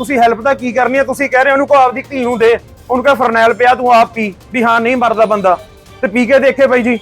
ਤੁਸੀਂ ਹੈਲਪ ਤਾਂ ਕੀ ਕਰਨੀ ਹੈ ਤੁਸੀਂ ਕਹਿ ਰਹੇ ਉਹਨੂੰ ਕੋ ਆਪਦੀ ਧੀ ਨੂੰ ਦੇ। ਉਹਨੂੰ ਕਹ ਫਰਨੈਲ ਪਿਆ, ਤੂੰ ਆਪ ਪੀ। ਵੀ ਹਾਂ, ਨਹੀਂ ਮਰਦਾ ਬੰਦਾ। ਤੇ ਪੀ ਕੇ ਦੇਖੇ ਬਾਈ ਜੀ।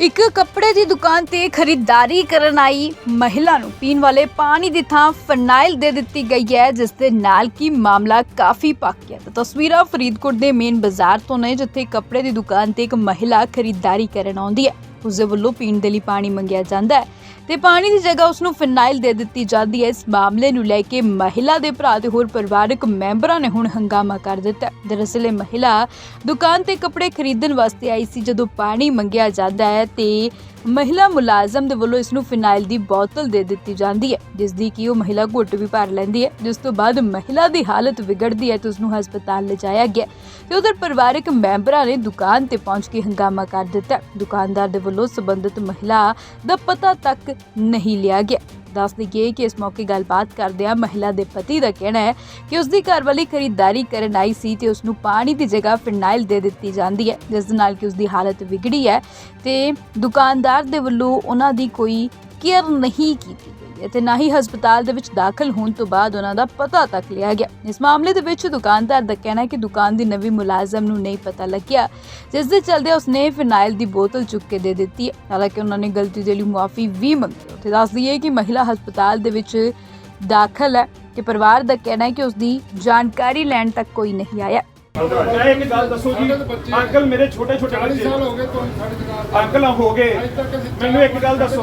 ਇੱਕ ਕੱਪੜੇ ਦੀ ਦੁਕਾਨ ਤੇ ਖਰੀਦਦਾਰੀ ਕਰਨ ਆਈ ਮਹਿਲਾ ਨੂੰ ਪੀਣ ਵਾਲੇ ਪਾਣੀ ਦੀ ਥਾਂ ਫਰਨਾਈਲ ਦੇ ਦਿੱਤੀ ਗਈ ਹੈ, ਜਿਸ ਦੇ ਨਾਲ ਕੀ ਮਾਮਲਾ ਕਾਫੀ ਪੱਕ ਗਿਆ। ਤਾਂ ਤਸਵੀਰਾਂ ਫਰੀਦਕੋਟ ਦੇ ਮੇਨ ਬਾਜ਼ਾਰ ਤੋਂ ਨੇ, ਜਿੱਥੇ ਕੱਪੜੇ ਦੀ ਦੁਕਾਨ ਤੇ ਇੱਕ ਮਹਿਲਾ ਖਰੀਦਦਾਰੀ ਕਰਨ ਆਉਂਦੀ ਹੈ। ਉਸ ਦੇ ਵੱਲੋਂ ਪੀਣ ਦੇ ਲਈ ਪਾਣੀ ਮੰਗਿਆ ਜਾਂਦਾ ਹੈ। ਤੇ ਪਾਣੀ ਦੀ ਜਗ੍ਹਾ ਉਸ ਨੂੰ ਫਿਨਾਈਲ ਦੇ ਦਿੱਤੀ ਜਾਂਦੀ ਹੈ। ਇਸ ਮਾਮਲੇ ਨੂੰ ਲੈ ਕੇ ਮਹਿਲਾ ਦੇ ਭਰਾ ਤੇ ਹੋਰ ਪਰਿਵਾਰਕ ਮੈਂਬਰਾਂ ਨੇ ਹੁਣ ਹੰਗਾਮਾ ਕਰ ਦਿੱਤਾ ਦਰਅਸਲ ਇਹ ਮਹਿਲਾ ਦੁਕਾਨ ਤੇ ਕੱਪੜੇ ਖਰੀਦਣ ਵਾਸਤੇ ਆਈ ਸੀ। ਜਦੋਂ ਪਾਣੀ ਮੰਗਿਆ ਜਾਂਦਾ ਹੈ ਤੇ ਮਹਿਲਾ ਮੁਲਾਜ਼ਮ ਦੇ ਵੱਲੋਂ ਇਸ ਨੂੰ ਫਿਨਾਈਲ ਦੀ ਬੋਤਲ ਦੇ ਦਿੱਤੀ ਜਾਂਦੀ ਹੈ, ਜਿਸ ਦੀ ਕਿ ਉਹ ਮਹਿਲਾ ਘੁੱਟ ਵੀ ਭਰ ਲੈਂਦੀ ਹੈ। ਜਿਸ ਤੋਂ ਬਾਅਦ ਮਹਿਲਾ ਦੀ ਹਾਲਤ ਵਿਗੜਦੀ ਹੈ ਤੇ ਉਸ ਨੂੰ ਹਸਪਤਾਲ ਲਿਜਾਇਆ ਗਿਆ ਤੇ ਉਧਰ ਪਰਿਵਾਰਕ ਮੈਂਬਰਾਂ ਨੇ ਦੁਕਾਨ ਤੇ ਪਹੁੰਚ ਕੇ ਹੰਗਾਮਾ ਕਰ ਦਿੱਤਾ ਦੁਕਾਨਦਾਰ ਦੇ ਵੱਲੋਂ ਸਬੰਧਤ ਮਹਿਲਾ ਦਾ ਪਤਾ ਤੱਕ ਨਹੀਂ ਲਿਆ ਗਿਆ। ਦੱਸ ਦਈਏ ਕਿ ਇਸ ਮੌਕੇ ਗੱਲਬਾਤ ਕਰਦਿਆਂ ਮਹਿਲਾ ਦੇ ਪਤੀ ਦਾ ਕਹਿਣਾ ਹੈ ਕਿ ਉਸ ਦੀ ਘਰਵਾਲੀ ਖਰੀਦਦਾਰੀ ਕਰਨ ਆਈ ਸੀ ਤੇ ਉਸ ਨੂੰ ਪਾਣੀ ਦੀ ਜਗ੍ਹਾ ਫਿਨਾਈਲ ਦੇ ਦਿੱਤੀ ਜਾਂਦੀ ਹੈ, ਜਿਸ ਦੇ ਨਾਲ ਕਿ ਉਸ ਦੀ ਹਾਲਤ ਵਿਗੜੀ ਹੈ ਤੇ ਦੁਕਾਨਦਾਰ ਦੇ ਵੱਲੋਂ ਉਹਨਾਂ ਦੀ ਕੋਈ ਕੇਅਰ ਨਹੀਂ ਕੀਤੀ ਗਈ ਅਤੇ ਨਾ ਹੀ ਹਸਪਤਾਲ ਦੇ ਵਿੱਚ ਦਾਖਲ ਹੋਣ ਤੋਂ ਬਾਅਦ ਉਹਨਾਂ ਦਾ ਪਤਾ ਤੱਕ ਲਿਆ ਗਿਆ। ਇਸ ਮਾਮਲੇ ਦੇ ਵਿੱਚ ਦੁਕਾਨਦਾਰ ਦਾ ਕਹਿਣਾ ਹੈ ਕਿ ਦੁਕਾਨ ਦੀ ਨਵੀਂ ਮੁਲਾਜ਼ਮ ਨੂੰ ਨਹੀਂ ਪਤਾ ਲੱਗਿਆ। ਜਿਸ ਦੇ ਚਲਦੇ ਉਸਨੇ ਫਿਨਾਈਲ ਦੀ ਬੋਤਲ ਚੁੱਕ ਕੇ ਦੇ ਦਿੱਤੀ ਹੈ। ਹਾਲਾਂਕਿ ਉਹਨਾਂ ਨੇ ਗਲਤੀ ਦੇ ਲਈ ਮੁਆਫੀ ਵੀ ਮੰਗੀ ਉੱਥੇ ਦੱਸ ਦਈਏ ਕਿ ਮਹਿਲਾ ਹਸਪਤਾਲ ਦੇ ਵਿੱਚ ਦਾਖਲ ਹੈ ਤੇ ਪਰਿਵਾਰ ਦਾ ਕਹਿਣਾ ਹੈ ਕਿ ਉਸ ਦੀ ਜਾਣਕਾਰੀ ਲੈਣ ਤੱਕ ਕੋਈ ਨਹੀਂ ਆਇਆ। ਮੈਂ ਇੱਕ ਗੱਲ ਦੱਸੋ ਜੀ ਅੰਕਲ ਮੇਰੇ ਛੋਟੇ ਛੋਟੇ 40 ਬੱਚੇ ਸਾਲ ਹੋ ਗਏ ਤੁਹਾਨੂੰ ਸਾਡੀ ਦੁਕਾਨ ਤੇ ਅੰਕਲ ਹੋ ਗਏ। ਅੱਜ ਤੱਕ ਅਸੀਂ ਮੈਨੂੰ ਇੱਕ ਗੱਲ ਦੱਸੋ।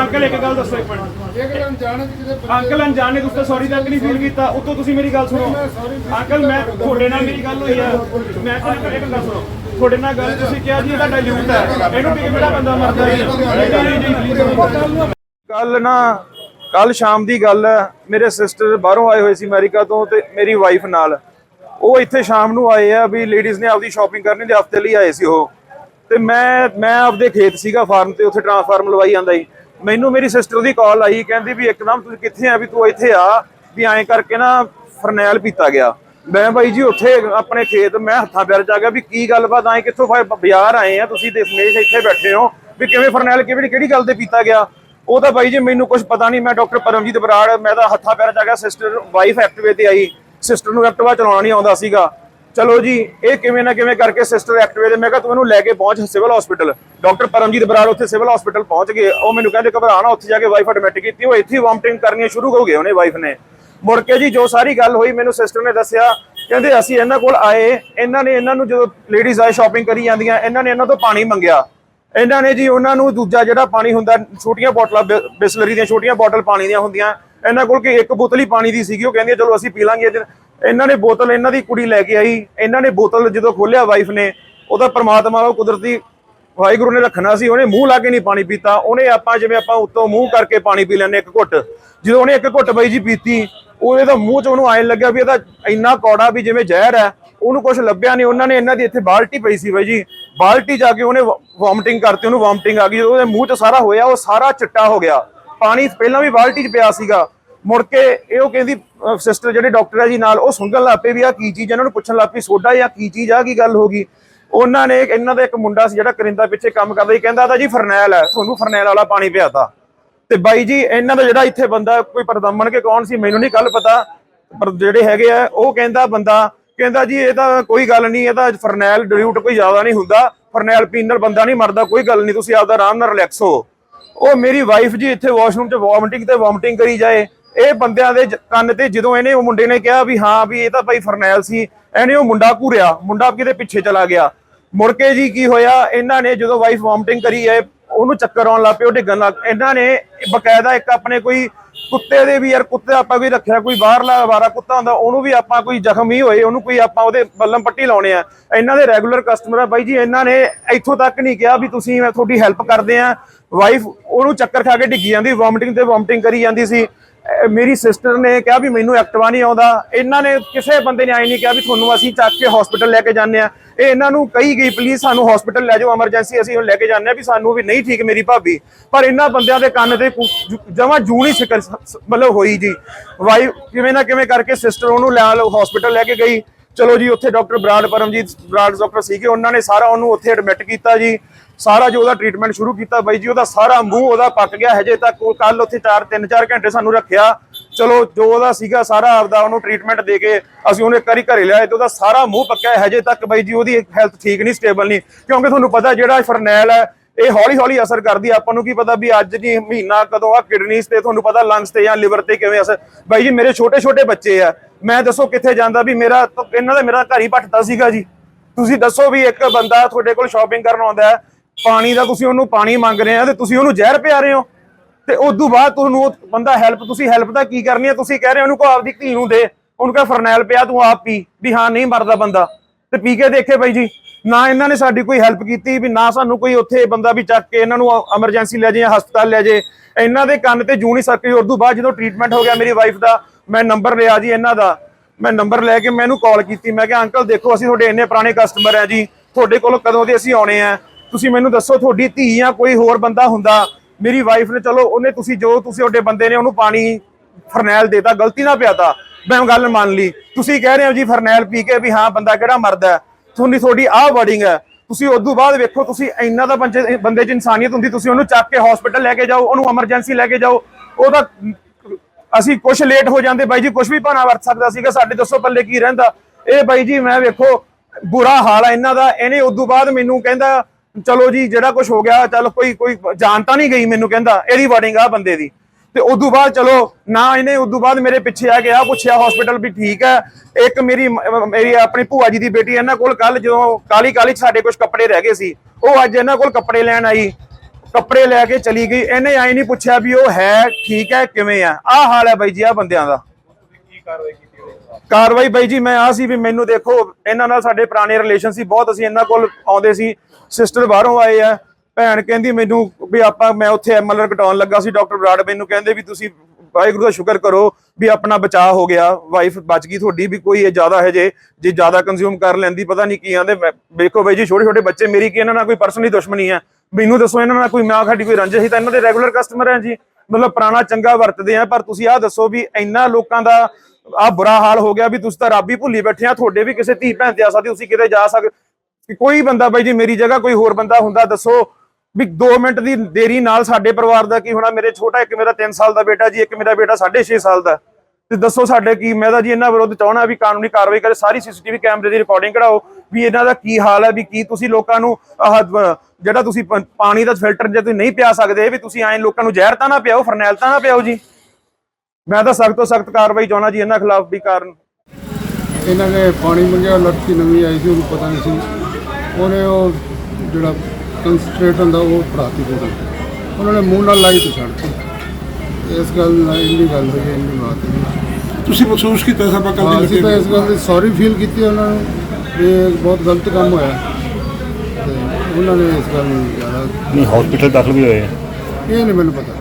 ਅੰਕਲ ਇੱਕ ਗੱਲ ਦੱਸੋ ਇੱਕ ਮਿੰਟ। ਇਹ ਗੱਲ ਅਣਜਾਣ ਚ ਕਿਸੇ ਬੱਚੇ ਅੰਕਲ ਅਣਜਾਣੇ ਤੁਸੀਂ ਸੌਰੀ ਤੱਕ ਨਹੀਂ ਫੀਲ ਕੀਤਾ। ਉੱਤੋਂ ਤੁਸੀਂ ਮੇਰੀ ਗੱਲ ਸੁਣੋ। ਅੰਕਲ ਮੈਂ ਤੁਹਾਡੇ। ਨਾਲ ਮੇਰੀ ਗੱਲ ਹੋਈ ਆ ਮੈਂ ਤੁਹਾਨੂੰ ਇੱਕ ਗੱਲ ਸੁਣੋ। ਤੁਹਾਡੇ ਨਾਲ ਗੱਲ ਤੁਸੀਂ ਕਿਹਾ ਜੀ ਇਹਦਾ ਡਾਇਲੂਟ ਹੈ। ਇਹਨੂੰ ਵੀ ਕਿਹੜਾ ਬੰਦਾ ਮਰਦਾ ਕੱਲ ਨਾ ਕੱਲ ਸ਼ਾਮ ਦੀ ਗੱਲ ਹੈ। ਮੇਰੇ ਸਿਸਟਰ ਬਾਹਰੋਂ ਆਏ ਹੋਏ ਸੀ ਅਮਰੀਕਾ ਤੋਂ ਤੇ ਮੇਰੀ ਵਾਈਫ ਨਾਲ। ਉਹ ਇੱਥੇ ਸ਼ਾਮ ਨੂੰ ਆਏ ਆ ਵੀ ਲੇਡੀਜ਼ ਨੇ ਆਪਦੀ ਸ਼ਾਪਿੰਗ ਕਰਨੀ ਦੇ ਹਫ਼ਤੇ ਲਈ ਆਏ ਸੀ ਉਹ। ਤੇ ਮੈਂ ਮੈਂ ਆਪਦੇ ਖੇਤ ਸੀਗਾ ਫਾਰਮ ਤੇ, ਉੱਥੇ ਟ੍ਰਾਂਸਫਾਰਮ ਲਵਾਈ ਜਾਂਦਾ ਸੀ। ਮੈਨੂੰ ਮੇਰੀ ਸਿਸਟਰ ਦੀ ਕਾਲ ਆਈ, ਕਹਿੰਦੀ ਵੀ ਇੱਕਦਮ ਤੁਸੀਂ ਕਿੱਥੇ ਆ ਵੀ ਤੂੰ ਇੱਥੇ ਆ ਵੀ ਐਂ ਕਰਕੇ ਨਾ ਫਰਨੈਲ ਪੀਤਾ ਗਿਆ। ਮੈਂ ਬਾਈ ਜੀ ਉੱਥੇ ਆਪਣੇ ਖੇਤ ਮੈਂ ਹੱਥਾਂ ਪੈਰ ਚ ਆ ਗਿਆ ਵੀ ਕੀ ਗੱਲਬਾਤ ਆਏ ਕਿੱਥੋਂ ਫਾ- ਬਾਜ਼ਾਰ ਆਏ ਆ ਤੁਸੀਂ ਦਸ਼ਮੇਸ਼ ਇੱਥੇ ਬੈਠੇ ਹੋ ਵੀ ਕਿਵੇਂ ਫਰਨੈਲ ਕਿਹੜੀ ਕਿਹੜੀ ਗੱਲ ਤੇ ਪੀਤਾ ਗਿਆ? ਉਹ ਤਾਂ ਬਾਈ ਜੀ ਮੈਨੂੰ ਕੁਝ ਪਤਾ ਨਹੀਂ, ਮੈਂ ਡਾਕਟਰ ਪਰਮਜੀਤ ਬਰਾੜ, ਮੈਂ ਤਾਂ ਹੱਥਾਂ ਪੈਰ ਚ ਆ ਗਿਆ ਸਿਸਟਰ ਵਾਈਫ ਐਕਟਿਵੇ ਤੇ ਆਈ। ਸਿਸਟਰ ਨੂੰ ਐਕਟਿਵਾ ਚਲਾਉਣਾ ਨਹੀਂ ਆਉਂਦਾ ਸੀਗਾ। ਚਲੋ ਜੀ, ਇਹ ਕਿਵੇਂ ਨਾ ਕਿਵੇਂ ਕਰਕੇ ਸਿਸਟਰ ਐਕਟਿਵੇ ਤੇ ਮੈਂ ਕਿਹਾ ਤੂੰ ਇਹਨੂੰ ਲੈ ਕੇ ਪਹੁੰਚ civil hospital doctor Paramjit Brar ਉੱਥੇ ਸਿਵਲ ਹਸਪੀਟਲ ਪਹੁੰਚ ਗਏ। ਉਹ ਮੈਨੂੰ ਕਹਿੰਦੇ ਘਬਰਾ ਨਾ ਉੱਥੇ ਜਾ ਕੇ ਵਾਈਫ ਐਡਮਿਟ ਕੀਤੀ। ਉਹ ਇੱਥੇ ਵਾਮਟਿੰਗ ਕਰਨੀਆਂ ਸ਼ੁਰੂ ਹੋ ਗਏ ਉਹਨੇ ਵਾਈਫ ਨੇ। ਮੁੜ ਕੇ ਜੀ ਜੋ ਸਾਰੀ ਗੱਲ ਹੋਈ, ਮੈਨੂੰ ਸਿਸਟਰ ਨੇ ਦੱਸਿਆ, ਕਹਿੰਦੇ ਅਸੀਂ ਇਹਨਾਂ ਕੋਲ ਆਏ, ਇਹਨਾਂ ਨੇ ਇਹਨਾਂ ਨੂੰ ਜਦੋਂ ਲੇਡੀਜ਼ ਆਏ ਸ਼ਾਪਿੰਗ ਕਰੀ ਜਾਂਦੀਆਂ, ਇਹਨਾਂ ਨੇ ਇਹਨਾਂ ਤੋਂ ਪਾਣੀ ਮੰਗਿਆ। ਇਹਨਾਂ ਨੇ ਜੀ ਉਹਨਾਂ ਨੂੰ ਦੂਜਾ ਜਿਹੜਾ ਪਾਣੀ ਹੁੰਦਾ, ਛੋਟੀਆਂ ਬੋਤਲਾਂ ਬਿਸਲਰੀ ਦੀਆਂ ਛੋਟੀਆਂ ਬੋਟਲ ਪਾਣੀ ਦੀਆਂ ਹੁੰਦੀਆਂ ਇਹਨਾਂ ਕੋਲ ਕਿ ਇੱਕ ਬੋਤਲ ਹੀ ਪਾਣੀ ਦੀ ਸੀਗੀ, ਉਹ ਕਹਿੰਦੀ ਚਲੋ ਅਸੀਂ ਪੀ ਲਾਂਗੇ ਇਹਨਾਂ ਨੇ ਬੋਤਲ, ਇਹਨਾਂ ਦੀ ਕੁੜੀ ਲੈ ਕੇ ਆਈ। ਇਹਨਾਂ ਨੇ ਬੋਤਲ ਜਦੋਂ ਖੋਲਿਆ ਵਾਈਫ ਨੇ, ਉਹਦਾ ਪ੍ਰਮਾਤਮਾ ਉਹ ਕੁਦਰਤੀ ਵਾਹਿਗੁਰੂ ਨੇ ਰੱਖਣਾ ਸੀ। ਉਹਨੇ ਮੂੰਹ ਲਾ ਕੇ ਨਹੀਂ ਪਾਣੀ ਪੀਤਾ। ਉਹਨੇ ਆਪਾਂ, ਜਿਵੇਂ ਆਪਾਂ ਉੱਤੋਂ ਮੂੰਹ ਕਰਕੇ ਪਾਣੀ ਪੀ ਲੈਂਦੇ ਇੱਕ ਘੁੱਟ। ਜਦੋਂ ਉਹਨੇ ਇੱਕ ਘੁੱਟ ਬਾਈ ਜੀ ਪੀਤੀ, ਉਹਦੇ ਤਾਂ ਮੂੰਹ 'ਚ ਉਹਨੂੰ ਆਏ ਲੱਗਿਆ ਵੀ ਇਹਦਾ ਇੰਨਾ ਕੌੜਾ ਵੀ ਜਿਵੇਂ ਜ਼ਹਿਰ ਹੈ, ਉਹਨੂੰ ਕੁਝ ਲੱਭਿਆ ਨਹੀਂ। ਉਹਨਾਂ ਨੇ ਇਹਨਾਂ ਦੀ ਇੱਥੇ ਬਾਲਟੀ ਪਈ ਸੀ ਬਾਈ ਜੀ। ਬਾਲਟੀ ਜਾ ਕੇ ਉਹਨੇ ਵੋਮਟਿੰਗ ਕਰਤੀ, ਉਹਨੂੰ ਵੋਮਟਿੰਗ ਆ ਗਈ। ਜਦੋਂ ਉਹਦੇ ਮੂੰਹ 'ਚ ਸਾਰਾ ਹੋਇਆ, ਉਹ ਸਾਰਾ ਚਿੱਟਾ ਹੋ ਗਿਆ। ਪਾਣੀ ਪਹਿਲਾਂ ਵੀ ਬਾਲਟੀ 'ਚ ਪਿਆ ਸੀਗਾ। ਮੁੜ ਕੇ ਇਹ ਉਹ ਕਹਿੰਦੀ ਸਿਸਟਰ ਜਿਹੜੇ ਡਾਕਟਰ ਹੈ ਜੀ ਨਾਲ, ਉਹ ਸੁੰਗਣ ਲੱਗ ਪਏ ਵੀ ਆ ਕੀ ਚੀਜ਼ ਇਹਨਾਂ ਨੂੰ ਪੁੱਛਣ ਲੱਗ ਪਈ, ਸੋਡਾ ਜਾਂ ਕੀ ਚੀਜ਼ ਆ, ਕੀ ਗੱਲ ਹੋ ਗਈ? ਉਹਨਾਂ ਨੇ ਇਹਨਾਂ ਦਾ ਇੱਕ ਮੁੰਡਾ ਸੀ ਜਿਹੜਾ ਕਰਿੰਦਾ ਪਿੱਛੇ ਕੰਮ ਕਰਦਾ ਸੀ, ਕਹਿੰਦਾ ਤਾਂ ਜੀ ਫਰਨੈਲ ਹੈ ਤੁਹਾਨੂੰ ਫਰਨੈਲ ਵਾਲਾ ਪਾਣੀ ਪਿਆਤਾ। ਤੇ ਬਾਈ ਜੀ, ਇਹਨਾਂ ਦਾ ਜਿਹੜਾ ਇੱਥੇ ਬੰਦਾ, ਕੋਈ ਪਰਦਮਣ ਕੇ ਕੌਣ ਸੀ, ਮੈਨੂੰ ਨਹੀਂ ਕੱਲ ਪਤਾ, ਪਰ ਜਿਹੜੇ ਹੈਗੇ ਆ, ਉਹ ਕਹਿੰਦਾ ਬੰਦਾ, ਕਹਿੰਦਾ ਜੀ ਇਹ ਤਾਂ ਕੋਈ ਗੱਲ ਨਹੀਂ ਇਹ ਤਾਂ ਫਰਨੈਲ ਡਿਲੂਟ ਕੋਈ ਜ਼ਿਆਦਾ ਨਹੀਂ ਹੁੰਦਾ, ਫਰਨੈਲ ਪੀਣ ਨਾਲ ਬੰਦਾ ਨਹੀਂ ਮਰਦਾ, ਕੋਈ ਗੱਲ ਨਹੀਂ ਤੁਸੀਂ ਆਪਦਾ ਆਰਾਮ ਨਾਲ ਰਿਲੈਕਸ ਹੋ। ਉਹ ਮੇਰੀ ਵਾਈਫ ਜੀ ਇੱਥੇ ਵਾਸ਼ਰੂਮ 'ਚ ਵੋਮਟਿੰਗ ਤੇ ਵੋਮਟਿੰਗ ਕਰੀ ਜਾਏ। ਇਹ ਬੰਦਿਆਂ ਦੇ ਕੰਨ ਤੇ ਜਦੋਂ ਇਹਨੇ ਉਹ ਮੁੰਡੇ ਨੇ ਕਿਹਾ ਵੀ ਹਾਂ ਵੀ ਇਹ ਤਾਂ ਭਾਈ ਫਰਨੈਲ ਸੀ, ਇਹਨੇ ਉਹ ਮੁੰਡਾ ਘੂਰਿਆ, ਮੁੰਡਾ ਕਿਤੇ ਪਿੱਛੇ ਚਲਾ ਗਿਆ। ਮੁੜ ਕੇ ਜੀ ਕੀ ਹੋਇਆ, ਇਹਨਾਂ ਨੇ ਜਦੋਂ ਵਾਈਫ ਵੋਮਟਿੰਗ ਕਰੀ ਹੈ, ਉਹਨੂੰ ਚੱਕਰ ਆਉਣ ਲੱਗ ਪਏ ਉਹ ਡਿੱਗਣ ਲੱਗ ਇਹਨਾਂ ਨੇ ਬਕਾਇਦਾ ਇੱਕ ਆਪਣੇ ਕੋਈ ਕੁੱਤੇ ਦੇ ਵੀ ਯਾਰ ਕੁੱਤੇ ਆਪਾਂ ਕੋਈ ਰੱਖਿਆ, ਕੋਈ ਬਾਹਰਲਾ ਆਵਾਰਾ ਕੁੱਤਾ ਹੁੰਦਾ, ਉਹਨੂੰ ਵੀ ਆਪਾਂ ਕੋਈ ਜ਼ਖਮ ਹੀ ਹੋਏ, ਉਹਨੂੰ ਕੋਈ ਆਪਾਂ ਉਹਦੇ ਬੱਲਮ ਪੱਟੀ ਲਾਉਣੇ ਆ। ਇਹਨਾਂ ਦੇ ਰੈਗੂਲਰ ਕਸਟਮਰ ਆ ਬਾਈ ਜੀ, ਇਹਨਾਂ ਨੇ ਇੱਥੋਂ ਤੱਕ ਨਹੀਂ ਕਿਹਾ ਵੀ ਤੁਸੀਂ ਮੈਂ ਤੁਹਾਡੀ ਹੈਲਪ ਕਰਦੇ ਆ। ਵਾਈਫ ਉਹਨੂੰ ਚੱਕਰ ਖਾ ਕੇ ਡਿੱਗੀ ਜਾਂਦੀ ਵੋਮਟਿੰਗ ਤੇ ਵੋਮਟਿੰਗ ਕਰੀ ਜਾਂਦੀ ਸੀ। ਮੇਰੀ ਸਿਸਟਰ ਨੇ ਕਿਹਾ ਵੀ ਮੈਨੂੰ ਐਕਟਿਵਾ ਨਹੀਂ ਆਉਂਦਾ। ਇਹਨਾਂ ਨੇ ਕਿਸੇ ਬੰਦੇ ਨੇ ਆਈ ਨਹੀਂ ਕਿਹਾ ਵੀ ਤੁਹਾਨੂੰ ਅਸੀਂ ਚੱਕ ਕੇ ਹਸਪੀਟਲ ਲੈ ਕੇ ਜਾਂਦੇ ਆ ਇਹ ਇਹਨਾਂ ਨੂੰ ਕਹੀ ਗਈ ਪਲੀਜ਼ ਸਾਨੂੰ ਹਸਪੀਟਲ ਲੈ ਜਾਓ ਐਮਰਜੈਂਸੀ ਅਸੀਂ ਹੁਣ ਲੈ ਕੇ ਜਾਂਦੇ ਆ ਵੀ ਸਾਨੂੰ ਵੀ ਨਹੀਂ ਠੀਕ ਮੇਰੀ ਭਾਬੀ। ਪਰ ਇਹਨਾਂ ਬੰਦਿਆਂ ਦੇ ਕੰਨ ਤੇ ਜਮਾ ਜੂ ਨਹੀਂ ਸਿਕਰ ਮਤਲਬ ਹੋਈ ਜੀ। ਵਾਈ ਕਿਵੇਂ ਨਾ ਕਿਵੇਂ ਕਰਕੇ ਸਿਸਟਰ ਉਹਨੂੰ ਲੈ ਲਓ ਹਸਪੀਟਲ ਲੈ ਕੇ ਗਈ। ਚਲੋ ਜੀ, ਉੱਥੇ ਡਾਕਟਰ ਬਰਾੜ, ਪਰਮਜੀਤ ਬਰਾੜ, ਡਾਕਟਰ ਸੀਗੇ, ਉਹਨਾਂ ਨੇ ਸਾਰਾ ਉਹਨੂੰ ਉੱਥੇ ਐਡਮਿਟ ਕੀਤਾ ਜੀ। ਸਾਰਾ ਜੋ ਉਹਦਾ ਟ੍ਰੀਟਮੈਂਟ ਸ਼ੁਰੂ ਕੀਤਾ ਬਾਈ ਜੀ, ਉਹਦਾ ਸਾਰਾ ਮੂੰਹ ਉਹਦਾ ਪੱਕ ਗਿਆ, ਹਜੇ ਤੱਕ ਕੱਲ ਉੱਥੇ 4 3-4 ਘੰਟੇ ਸਾਨੂੰ ਰੱਖਿਆ। ਚਲੋ, ਜੋ ਉਹਦਾ ਸੀਗਾ ਸਾਰਾ ਆਪਦਾ ਉਹਨੂੰ ਟ੍ਰੀਟਮੈਂਟ ਦੇ ਕੇ ਅਸੀਂ ਉਹਨੇ ਕਰੀ ਘਰੇ ਲਿਆਏ ਤੇ ਉਹਦਾ ਸਾਰਾ ਮੂੰਹ ਪੱਕਿਆ, ਹਜੇ ਤੱਕ ਬਾਈ ਜੀ, ਉਹਦੀ ਹੈਲਥ ਠੀਕ ਨਹੀਂ ਸਟੇਬਲ ਨਹੀਂ। ਕਿਉਂਕਿ ਤੁਹਾਨੂੰ ਪਤਾ ਜਿਹੜਾ ਫਰਨੈਲ ਹੈ ਇਹ ਹੌਲੀ ਹੌਲੀ ਅਸਰ ਕਰਦੀ ਆਪਾਂ ਨੂੰ ਕੀ ਪਤਾ ਵੀ ਅੱਜ ਨਹੀਂ ਮਹੀਨਾ, ਕਦੋਂ ਆ ਕਿਡਨੀਸ ਤੇ, ਤੁਹਾਨੂੰ ਪਤਾ ਲੰਗਸ ਤੇ ਜਾਂ ਲਿਵਰ ਤੇ ਕਿਵੇਂ ਅਸਰ। ਬਾਈ ਜੀ, ਮੇਰੇ ਛੋਟੇ ਛੋਟੇ ਬੱਚੇ ਆ। ਮੈਂ ਦੱਸੋ ਕਿੱਥੇ ਜਾਂਦਾ ਵੀ ਮੇਰਾ ਇਹਨਾਂ ਦਾ ਮੇਰਾ ਘਰ ਹੀ ਪੱਟਦਾ ਸੀਗਾ ਜੀ। ਤੁਸੀਂ ਦੱਸੋ ਵੀ ਇੱਕ ਬੰਦਾ ਤੁਹਾਡੇ ਕੋਲ ਸ਼ਾਪਿੰਗ ਕਰਨ ਆਉਂਦਾ ਹੈ, ਪਾਣੀ ਦਾ ਤੁਸੀਂ ਉਹਨੂੰ ਪਾਣੀ ਮੰਗ ਰਹੇ ਆ ਤੇ ਤੁਸੀਂ ਉਹਨੂੰ ਜ਼ਹਿਰ ਪਿਆ ਰਹੇ ਹੋ। ਤੇ ਉਸ ਤੋਂ ਬਾਅਦ ਤੁਹਾਨੂੰ ਉਹ ਬੰਦਾ ਹੈਲਪ ਤੁਸੀਂ ਹੈਲਪ ਦਾ ਕੀ ਕਰਨੀ ਹੈ ਤੁਸੀਂ ਕਹਿ ਰਹੇ ਹੋ ਉਹਨੂੰ ਕੋ ਆਪਦੀ ਧੀ ਨੂੰ ਦੇ। ਉਹਨੂੰ ਕਹ ਫਰਨੈਲ ਪਿਆ, ਤੂੰ ਆਪ ਪੀ। ਵੀ ਹਾਂ, ਨਹੀਂ ਮਰਦਾ ਬੰਦਾ। ਤੇ ਪੀ ਕੇ ਦੇਖੇ ਬਾਈ ਜੀ, ਨਾ ਇਹਨਾਂ ਨੇ ਸਾਡੀ ਕੋਈ ਹੈਲਪ ਕੀਤੀ ਵੀ ਨਾ ਸਾਨੂੰ ਕੋਈ ਉੱਥੇ ਬੰਦਾ ਵੀ ਚੱਕ ਕੇ ਇਹਨਾਂ ਨੂੰ ਐਮਰਜੈਂਸੀ ਲੈ ਜਾਏ ਜਾਂ ਹਸਪਤਾਲ ਲੈ ਜਾਏ। ਇਹਨਾਂ ਦੇ ਕੰਨ ਤੇ ਜੂ ਨਹੀਂ ਸਕਦੀ ਬਾਅਦ ਜਦੋਂ ਟ੍ਰੀਟਮੈਂਟ ਹੋ ਗਿਆ ਮੇਰੀ ਵਾਈਫ ਦਾ, ਮੈਂ ਨੰਬਰ ਲਿਆ ਜੀ ਇਹਨਾਂ ਦਾ। ਮੈਂ ਨੰਬਰ ਲੈ ਕੇ ਮੈਨੂੰ ਕਾਲ ਕੀਤੀ, ਮੈਂ ਕਿਹਾ ਅੰਕਲ ਦੇਖੋ, ਅਸੀਂ ਤੁਹਾਡੇ ਇੰਨੇ ਪੁਰਾਣੇ ਕਸਟਮਰ ਆ ਜੀ, ਤੁਹਾਡੇ ਕੋਲ ਕਦੋਂ ਦੇ ਅਸੀਂ ਆਉਣੇ ਆ? ਤੁਸੀਂ ਮੈਨੂੰ ਦੱਸੋ, ਤੁਹਾਡੀ ਧੀ ਜਾਂ ਕੋਈ ਹੋਰ ਬੰਦਾ ਹੁੰਦਾ? ਮੇਰੀ ਵਾਈਫ ਨੇ, ਚਲੋ, ਉਹਨੇ ਤੁਸੀਂ ਜੋ ਤੁਸੀਂ, ਤੁਹਾਡੇ ਬੰਦੇ ਨੇ ਉਹਨੂੰ ਪਾਣੀ ਫਰਨੈਲ ਦੇਤਾ, ਗਲਤੀ ਨਾਲ ਪਿਆਤਾ ਮੈਂ ਗੱਲ ਮੰਨ ਲਈ। ਤੁਸੀਂ ਕਹਿ ਰਹੇ ਹੋ ਜੀ ਫਰਨੈਲ ਪੀ ਕੇ ਵੀ ਹਾਂ, ਬੰਦਾ ਕਿਹੜਾ ਮਰਦਾ ਹੈ। ਤੁਹਾਡੀ ਤੁਹਾਡੀ ਆਹ ਵਰਡਿੰਗ ਹੈ। ਤੁਸੀਂ ਉਸ ਤੋਂ ਬਾਅਦ ਵੇਖੋ, ਤੁਸੀਂ ਇੰਨਾ ਦਾ ਬੰਦੇ ਬੰਦੇ 'ਚ ਇਨਸਾਨੀਅਤ ਹੁੰਦੀ, ਤੁਸੀਂ ਉਹਨੂੰ ਚੱਕ ਕੇ ਹਸਪੀਟਲ ਲੈ ਕੇ ਜਾਓ, ਉਹਨੂੰ ਐਮਰਜੈਂਸੀ ਲੈ ਕੇ ਜਾਓ। ਉਹਦਾ ਅਸੀਂ ਕੁਝ ਲੇਟ ਹੋ ਜਾਂਦੇ, ਬਾਈ ਜੀ ਕੁਝ ਵੀ ਭਾਣਾ ਵਰਤ ਸਕਦਾ ਸੀਗਾ, ਸਾਡੇ ਦੱਸੋ ਪੱਲੇ ਕੀ ਰਹਿੰਦਾ? ਇਹ ਬਾਈ ਜੀ ਮੈਂ ਵੇਖੋ, ਬੁਰਾ ਹਾਲ ਆ ਇਹਨਾਂ ਦਾ। ਇਹਨੇ ਉਦੋਂ ਬਾਅਦ ਮੈਨੂੰ ਕਹਿੰਦਾ, ਚਲੋ ਜੀ ਜਿਹੜਾ ਕੁਝ ਹੋ ਗਿਆ, ਚਲ ਕੋਈ ਕੋਈ ਜਾਣ ਤਾਂ ਨਹੀਂ ਗਈ ਮੈਨੂੰ ਕਹਿੰਦਾ, ਇਹਦੀ ਵਰਡਿੰਗ ਆ ਬੰਦੇ ਦੀ। ਤੇ ਉਦੋਂ ਬਾਅਦ ਚਲੋ, ਨਾ ਇਹਨੇ ਉਦੋਂ ਬਾਅਦ ਮੇਰੇ ਪਿੱਛੇ ਆ ਕੇ ਗਿਆ ਪੁੱਛਿਆ ਹਸਪੀਟਲ ਵੀ ਠੀਕ ਹੈ। ਇੱਕ ਮੇਰੀ ਮੇਰੀ ਆਪਣੀ ਭੂਆ ਜੀ ਦੀ ਬੇਟੀ ਇਹਨਾਂ ਕੋਲ ਕੱਲ ਜਦੋਂ ਕਾਲੀ ਕਾਲੀ ਸਾਡੇ ਕੁਝ ਕੱਪੜੇ ਰਹਿ ਗਏ ਸੀ, ਉਹ ਅੱਜ ਇਹਨਾਂ ਕੋਲ ਕੱਪੜੇ ਲੈਣ ਆਈ। ਕੱਪੜੇ ਲੈ ਕੇ ਚਲੀ ਗਈ। ਇਹਨੇ ਆਈ ਨਹੀਂ ਪੁੱਛਿਆ ਵੀ ਉਹ ਹੈ, ਠੀਕ ਹੈ, ਕਿਵੇਂ ਆ? ਆਹ ਹਾਲ ਹੈ ਬਾਈ ਜੀ ਆ ਬੰਦਿਆਂ ਦਾ। ਕਾਰਵਾਈ ਬਾਈ ਜੀ, ਮੈਂ ਆ ਸੀ ਵੀ ਮੈਨੂੰ ਦੇਖੋ, ਇਹਨਾਂ ਨਾਲ ਸਾਡੇ ਪੁਰਾਣੇ ਰਿਲੇਸ਼ਨ ਸੀ, ਬਹੁਤ ਅਸੀਂ ਇਹਨਾਂ ਕੋਲ ਆਉਂਦੇ ਸੀ। ਸਿਸਟਰ ਬਾਹਰੋਂ ਆਏ ਆ। ਭੈਣ ਕਹਿੰਦੀ ਮੈਨੂੰ ਵੀ ਆਪਾਂ, ਮੈਂ ਉੱਥੇ ਐਮਐਲਆਰ ਕਟਾਉਣ ਲੱਗਾ ਸੀ, ਡਾਕਟਰ ਬਰਾੜ ਮੈਨੂੰ ਕਹਿੰਦੇ ਵੀ ਤੁਸੀਂ ਵਾਹਿਗੁਰੂ ਦਾ ਸ਼ੁਕਰ ਕਰੋ ਵੀ ਆਪਣਾ ਬਚਾਅ ਹੋ ਗਿਆ, ਵਾਈਫ ਬਚ ਗਈ ਤੁਹਾਡੀ ਵੀ ਕੋਈ ਇਹ ਜ਼ਿਆਦਾ ਹੈ ਜੇ ਜੇ ਜ਼ਿਆਦਾ ਕੰਜ਼ਿਊਮ ਕਰ ਲੈਂਦੀ, ਪਤਾ ਨਹੀਂ ਕੀ ਆਂਦੇ ਵੇਖੋ ਬਾਈ ਜੀ ਛੋਟੇ ਛੋਟੇ ਬੱਚੇ, ਮੇਰੀ ਕੀ ਇਹਨਾਂ ਨਾਲ ਕੋਈ ਪਰਸਨਲੀ ਦੁਸ਼ਮਣੀ ਹੈ ਮੈਨੂੰ ਦੱਸੋ ਇਹਨਾਂ ਨਾਲ ਕੋਈ ਮੈਂ ਸਾਡੀ ਕੋਈ ਰੰਜਿਸ਼ ਸੀ ਤਾਂ ਇਹਨਾਂ ਦੇ ਰੈਗੂਲਰ ਕਸਟਮਰ ਹੈ ਜੀ। ਮਤਲਬ ਪੁਰਾਣਾ ਚੰਗਾ ਵਰਤਦੇ ਆ, ਪਰ ਤੁਸੀਂ ਆਹ ਦੱਸੋ ਵੀ ਇੰਨਾ ਲੋਕਾਂ ਦਾ ਆ ਬੁਰਾ ਹਾਲ ਹੋ ਗਿਆ ਵੀ ਤੁਸੀਂ ਤਾਂ ਰੱਬ ਹੀ ਭੁੱਲੀ ਬੈਠੇ ਆ, ਤੁਹਾਡੇ ਵੀ ਕਿਸੇ ਧੀ ਭੈਣ ਤੇ ਆ ਸਕਦੀ ਤੁਸੀਂ ਕਿਤੇ ਜਾ ਸਕਦੇ, ਕੋਈ ਬੰਦਾ ਬਾਈ ਜੀ, ਮੇਰੀ ਜਗ੍ਹਾ ਕੋਈ ਹੋਰ ਬੰਦਾ ਹੁੰਦਾ, ਦੱਸੋ। ਵੀ 2 ਮਿੰਟ ਦੀ ਦੇਰੀ ਨਾਲ ਸਾਡੇ ਪਰਿਵਾਰ ਦਾ ਕੀ ਹੋਣਾ? ਮੇਰੇ ਛੋਟਾ ਇੱਕ ਮੇਰਾ 3 ਸਾਲ ਦਾ ਬੇਟਾ ਜੀ, ਇੱਕ ਮੇਰਾ ਬੇਟਾ 6.5 ਸਾਲ ਦਾ। ਤੇ ਦੱਸੋ ਸਾਡੇ ਕੀ, ਮੈਂ ਤਾਂ ਜੀ ਇਹਨਾਂ ਵਿਰੁੱਧ ਚਾਹਣਾ ਵੀ ਕਾਨੂੰਨੀ ਕਾਰਵਾਈ ਕਰੇ, ਸਾਰੀ ਸੀਸੀਟੀਵੀ ਕੈਮਰੇ ਦੀ ਰਿਕਾਰਡਿੰਗ ਕਢਾਓ, ਵੀ ਇਹਨਾਂ ਦਾ ਕੀ ਹਾਲ ਹੈ, ਵੀ ਕੀ ਤੁਸੀਂ ਲੋਕਾਂ ਨੂੰ ਜਿਹੜਾ ਤੁਸੀਂ ਪਾਣੀ ਦਾ ਫਿਲਟਰ ਜੇ ਤੁਸੀਂ ਨਹੀਂ ਪਿਆ ਸਕਦੇ, ਵੀ ਤੁਸੀਂ ਐਂ ਲੋਕਾਂ ਨੂੰ ਜ਼ਹਿਰ ਤਾਂ ਨਾ ਪਿਆਓ, ਫਰਨੈਲ ਤਾਂ ਨਾ ਪਿਆਓ ਜੀ। ਮੈਂ ਤਾਂ ਸਖਤ ਤੋਂ ਸਖਤ ਕਾਰਵਾਈ ਚਾਹਣਾ ਜੀ ਇਹਨਾਂ ਖਿਲਾਫ ਵੀ ਕਾਰਨ। ਇਹਨਾਂ ਨੇ ਪਾਣੀ ਮੰਗਿਆ, ਲੜਕੀ ਨਵੀਂ ਆਈ ਸੀ, ਉਹਨੂੰ ਪਤਾ ਨਹੀਂ ਸੀ। ਉਹਨੇ ਉਹ ਜਿਹੜਾ ਕੰਸਟ੍ਰੇਟ ਹੁੰਦਾ ਉਹ ਫੜਾਤੀ ਬੋਤਲ ਉਹਨਾਂ ਨੇ ਮੂੰਹ ਨਾਲ ਲਾਈ ਤੇ ਛੱਡਤੀ ਇਸ ਗੱਲ ਨਾਲ ਇੰਨੀ ਗੱਲ ਹੋਈ ਇੰਨੀ ਬਾਤ ਨਹੀਂ ਤੁਸੀਂ ਮਹਿਸੂਸ ਕੀਤਾ ਸਭ ਕੱਲ ਅਸੀਂ ਤਾਂ ਇਸ ਗੱਲ ਦੀ ਸੌਰੀ ਫੀਲ ਕੀਤੀ ਉਹਨਾਂ ਨੂੰ ਇਹ ਬਹੁਤ ਗਲਤ ਕੰਮ ਹੋਇਆ। ਤੇ ਉਹਨਾਂ ਨੇ ਇਸ ਗੱਲ ਨੂੰ ਜ਼ਿਆਦਾ ਨਹੀਂ ਹਸਪੀਟਲ ਦਾਖਲ ਵੀ ਹੋਏ ਇਹ ਨਹੀਂ ਮੈਨੂੰ ਪਤਾ।